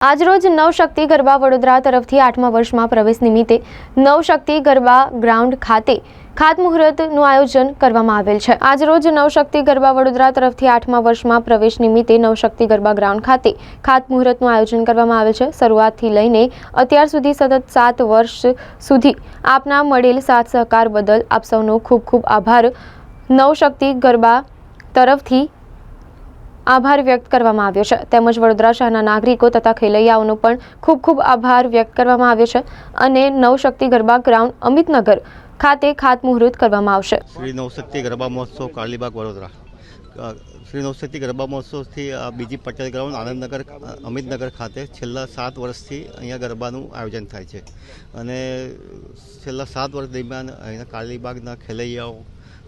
આજરોજ નવશક્તિ ગરબા વડોદરા તરફથી આઠમા વર્ષમાં પ્રવેશ નિમિત્તે નવશક્તિ ગરબા ગ્રાઉન્ડ ખાતે ખાતમુહૂર્તનું આયોજન કરવામાં આવેલ છે. આજરોજ નવશક્તિ ગરબા વડોદરા તરફથી આઠમા વર્ષમાં પ્રવેશ નિમિત્તે નવશક્તિ ગરબા ગ્રાઉન્ડ ખાતે ખાતમુહૂર્તનું આયોજન કરવામાં આવેલ છે. શરૂઆતથી લઈને અત્યાર સુધી સતત સાત વર્ષ સુધી આપના મળેલ સાથ સહકાર બદલ આપ સૌનો ખૂબ ખૂબ આભાર. નવશક્તિ ગરબા તરફથી આભાર વ્યક્ત કરવામાં આવ્યો છે. તેમજ વડોદરા શહેરના નાગરિકો તથા ખેલૈયાઓનો પણ ખૂબ ખૂબ આભાર વ્યક્ત કરવામાં આવ્યો છે અને નવશક્તિ ગરબા ગ્રાઉન્ડ અમિતનગર ખાતે ખાતમુહૂર્ત કરવામાં આવશે. શ્રી નવશક્તિ ગરબા મહોત્સવ કાળીબાગ વડોદરા. શ્રી નવશક્તિ ગરબા મહોત્સવથી બીજી પટેલ ગ્રાઉન્ડ, આનંદનગર અમિતનગર ખાતે છેલ્લા સાત વર્ષથી અહીંયા ગરબાનું આયોજન થાય છે. અને છેલ્લા સાત વર્ષ દરમિયાન અહીંયા કાલીબાગના ખેલૈયાઓ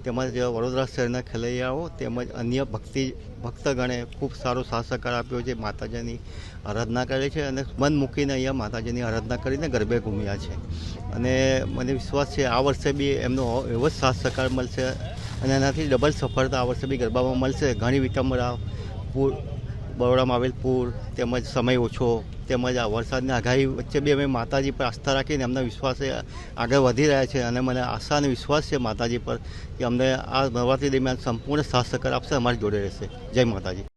તેમજ વડોદરા શહેરના ખેલૈયાઓ તેમજ અન્ય ભક્તિ ભક્તગણે ખૂબ સારો સાથ સહકાર આપ્યો છે, માતાજીની આરાધના કરે છે અને મન મૂકીને અહીંયા માતાજીની આરાધના કરીને ગરબે ઘૂમ્યા છે. અને મને વિશ્વાસ છે આ વર્ષે બી એમનો એવો જ સાથ સહકાર મળશે અને એનાથી ડબલ સફળતા આ વર્ષે બી ગરબામાં મળશે. ઘણી વિટંબરા પૂર, બરોડામાં આવેલ પૂર તેમજ સમય ઓછો તેમજ આ વરસાદની આગાહી વચ્ચે બી અમે માતાજી પર આસ્થા રાખીને એમના વિશ્વાસે આગળ વધી રહ્યા છે અને મને આશા અને વિશ્વાસ છે માતાજી પર કે અમને આ નવરાત્રી દરમિયાન સંપૂર્ણ સાથ સહકાર આપશે અમારી જોડે રહેશે. જય માતાજી.